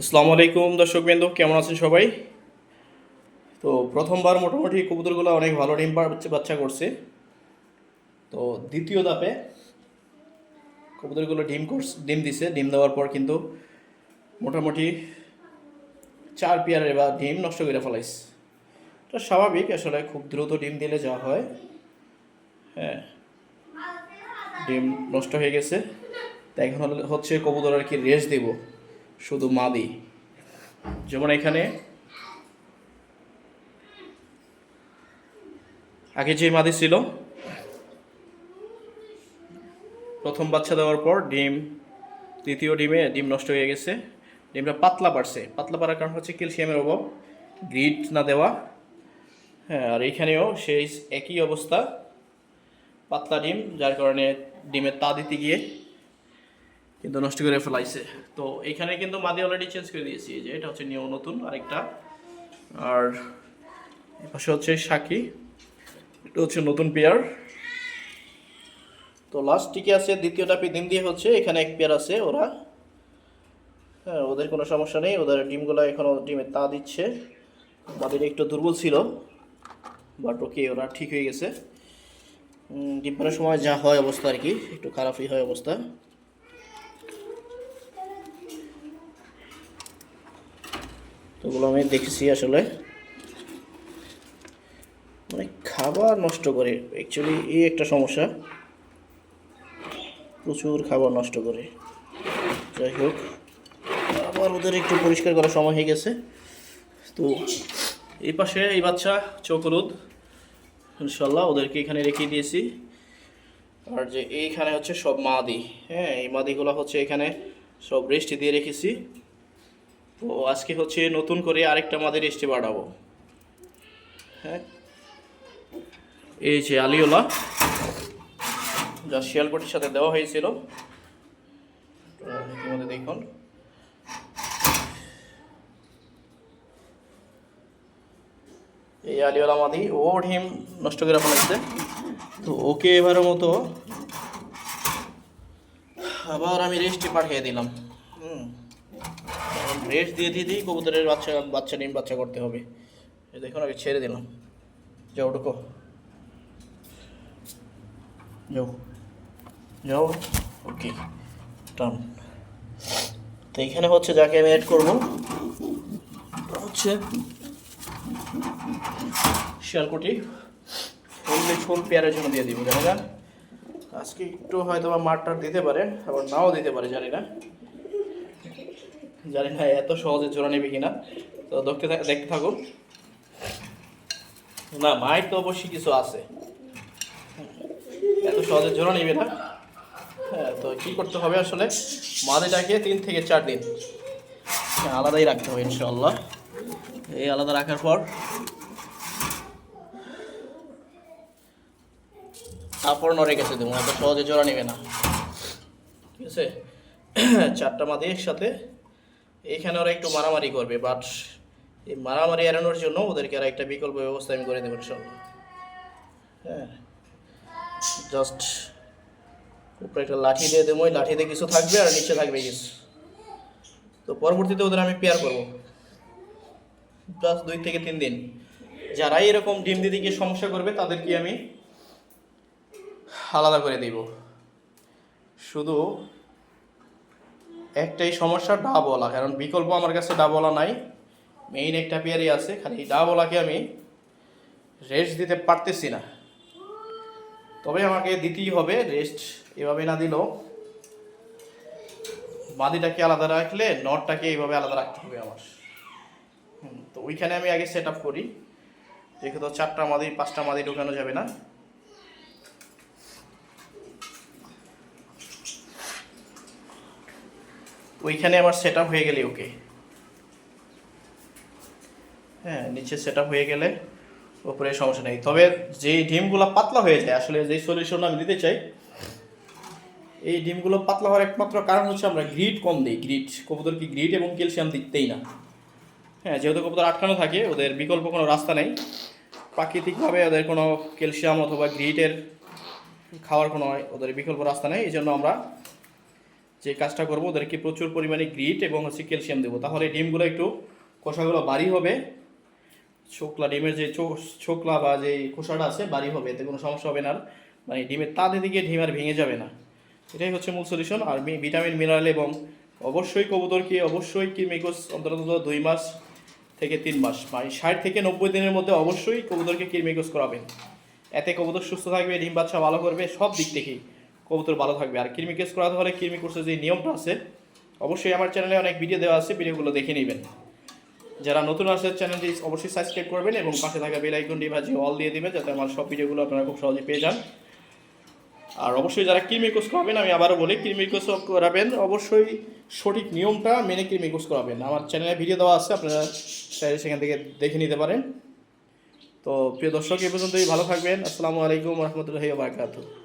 আসসালামু আলাইকুম দর্শকবৃন্দ, কেমন আছেন সবাই? তো প্রথমবার মোটামুটি কবুতরগুলো অনেক ভালো ডিম বাচ্চা করছে। তো দ্বিতীয় ধাপে কবুতরগুলো ডিম ডিম দিছে। ডিম দেওয়ার পর কিন্তু মোটামুটি চার পেয়ারের বা ডিম নষ্ট করে ফেলাইছে। এটা স্বাভাবিক, আসলে খুব দ্রুত ডিম দিলে যা হয়। হ্যাঁ ডিম নষ্ট হয়ে গেছে। তাই এখন হচ্ছে কবুতর আর কি রেস্ট দেব। শুধু মাদি। যেমন এখানে, আগে যে মাদি ছিল, প্রথম বাচ্চা দেওয়ার পর ডিম, দ্বিতীয় ডিমে ডিম নষ্ট হয়ে গেছে। ডিমটা পাতলা পারছে পাতলা পারার কারণ হচ্ছে ক্যালসিয়ামের অভাব, গ্রিড না দেওয়া। হ্যাঁ আর এখানেও সেই একই অবস্থা, পাতলা ডিম, যার কারণে ডিমের তা দিতে গিয়ে কিন্তু নষ্ট করে ফেলাইছে। তো এখানে কিন্তু মাদি অলরেডি চেঞ্জ করে দিয়েছি। যে, এটা হচ্ছে নিয়ম নতুন আরেকটা। আর পাশে হচ্ছে সাকি। এটা হচ্ছে নতুন পেয়ার তো লাস্ট টিকে আছে, দ্বিতীয়টা দিন দিয়ে হচ্ছে, এখানে এক পেয়ার আছে ওরা। হ্যাঁ ওদের কোনো সমস্যা নেই, ওদের ডিমগুলো এখনও ডিমের তা দিচ্ছে। মাদিটা একটু দুর্বল ছিল বাট ওকে ওরা ঠিক হয়ে গেছে। ডিম সময় যা হয় অবস্থা আর কি, একটু খারাপই হয় অবস্থা। তো ওগুলো আমি দেখেছি আসলে। মানে খাবার নষ্ট করে অ্যাকচুয়ালি এই একটা সমস্যা। প্রচুর খাবার নষ্ট করে। যাই হোক, আবার ওদের একটু পরিষ্কার করার সময় হয়ে গেছে। তো এই পাশে এই বাচ্চা চকরুদ ইনশাল্লাহ ওদেরকে এখানে রেখে দিয়েছি। আর যে এইখানে হচ্ছে সব মাদি। হ্যাঁ এই মাদিগুলো হচ্ছে এখানে সব রেস্ট দিয়ে রেখেছি। তো আজকে হচ্ছে নতুন করে আরেকটা মাদি রেস্টে বাড়াবো। হ্যাঁ? এই যে আলিওলা, যা শিয়ালকটির সাথে দেওয়া হয়েছিল। দেখুন। এই আলিওলা মাদি, ও ডিম নষ্ট করে ফেলেছে। তো ওকে এবারের মতো আবার আমি রেস্টে পাঠিয়ে দিলাম। হুম। রেস্ট দিয়ে দিয়ে দিই, কবুতরের বাচ্চা বাচ্চা ডিম, বাচ্চা করতে হবে। দেখুন আগে ছেড়ে দিলাম। যাও, ঢুকো। যাও। যাও। ওকে টান তো এখানে হচ্ছে যাকে আমি অ্যাড করব হচ্ছে শিয়ালকুটি। ফুললি ফুল পেয়ারের জন্য দিয়ে দিব, জানি না। আজকে একটু হয়তো বা মারটার দিতে পারে, আবার নাও দিতে পারে, জানি না। জানি না এত সহজে জোড়া নেবে কিনা? তো দেখতে দেখতে থাকুন। না মায়ের তো অবশ্যই কিছু আছে। এত সহজে জোড়া নেবে না। হ্যাঁ তো কী করতে হবে আসলে? মাদিটাকে তিন থেকে চার দিন আলাদাই রাখতে হবে ইনশাল্লাহ এই আলাদা রাখার পর তারপর নড়ে গেছে দেবো এত সহজে জোড়া নেবে না। ঠিক আছে? চারটা মাদি একসাথে এইখানে ওরা একটু মারামারি করবে বাট এই মারামারি এড়ানোর জন্য ওদেরকে আর একটা বিকল্প ব্যবস্থা আমি করে দেবো সব হ্যাঁ জাস্ট উপরে একটা লাঠি দিয়ে দেবো, ওই লাঠিতে কিছু থাকবে আর নিচে থাকবে কিছু। তো পরবর্তীতে ওদের আমি পেয়ার করব। জাস্ট দুই থেকে তিন দিন। যারাই এরকম ডিম গিয়ে সমস্যা করবে, তাদেরকে আমি আলাদা করে দিব। শুধু একটাই সমস্যা ডাবলা কারণ বিকল্প আমার কাছে ডাবলা নাই। মেইন একটা পেয়ারই আছে, খালি ডাবলাকে আমি রেস্ট দিতে পারতেছি না। তবে আমাকে দিতেই হবে রেস্ট এভাবে না দিলেও। মাদিটাকে আলাদা রাখলে, নটটাকে এইভাবে আলাদা রাখতে হবে আমার। তো ওইখানে আমি আগে সেট আপ করি। যেহেতু চারটা মাদি, পাঁচটা মাদি ঢোকানো যাবে না। ওইখানে আমার সেট হয়ে গেলে ওকে হ্যাঁ নিচে সেট হয়ে গেলে ওপরে সমস্যা নেই। তবে যে ডিমগুলো পাতলা হয়ে যায়, আসলে যেই সলিউশন আমি দিতে চাই, এই ডিমগুলো পাতলা হওয়ার একমাত্র কারণ হচ্ছে আমরা গ্রিড কম দিই গ্রিড কবুতরকে গ্রিড এবং ক্যালসিয়াম দিতেই না। হ্যাঁ যেহেতু কবুতর আটকানো থাকে, ওদের বিকল্প কোনো রাস্তা নেই। প্রাকৃতিকভাবে ওদের কোনো ক্যালসিয়াম অথবা গ্রিটের খাওয়ার কোনো ওদের বিকল্প রাস্তা নেই এই জন্য আমরা যে কাজটা করব, ওদেরকে প্রচুর পরিমাণে গ্রিট এবং হচ্ছে ক্যালসিয়াম দেবো। তাহলে ডিমগুলো একটু খোসাগুলো বাড়ি হবে। ছোকলা, ডিমের যে ছোকলা বা যে খোসাটা আছে বাড়ি হবে, এতে কোনো সমস্যা হবে না। মানে ডিমের তাতে দিকে ডিম আর ভেঙে যাবে না। এটাই হচ্ছে মূল সলিউশন আর ভিটামিন মিনারেল এবং অবশ্যই কবুতরকে অবশ্যই কিরমিকোস অন্তত দুই মাস থেকে তিন মাস মানে ষাট থেকে নব্বই দিনের মধ্যে অবশ্যই কবুতরকে কিরমিকোস করাবেন। এতে কবুতর সুস্থ থাকবে, ডিম বাচ্চা ভালো করবে, সব দিক থেকেই। কবুতর ভালো থাকবে। আর কিরমিকেস করাতে হলে কিরমিকোসের যে নিয়মটা আছে, অবশ্যই আমার চ্যানেলে অনেক ভিডিও দেওয়া আছে ভিডিওগুলো দেখে নেবেন। যারা নতুন আসে চ্যানেলটি অবশ্যই সাবস্ক্রাইব করবেন এবং পাশে থাকা বেল আইকনটি বাজিয়ে অল দিয়ে দিবেন, যাতে আমার সব ভিডিওগুলো আপনারা খুব সহজে পেয়ে যান। আর অবশ্যই যারা কৃমিকোষ করাবেন, আমি আবারও বলি কৃমিকোষ করাবেন, অবশ্যই সঠিক নিয়মটা মেনে কৃমিকোষ করাবেন। আমার চ্যানেলে ভিডিও দেওয়া আছে, আপনারা চাইলে সেখান থেকে দেখে নিতে পারেন। তো প্রিয় দর্শক এ পর্যন্তই। ভালো থাকবেন। আসসালামু আলাইকুম রহমতুল্লাহি বারকাতুহ।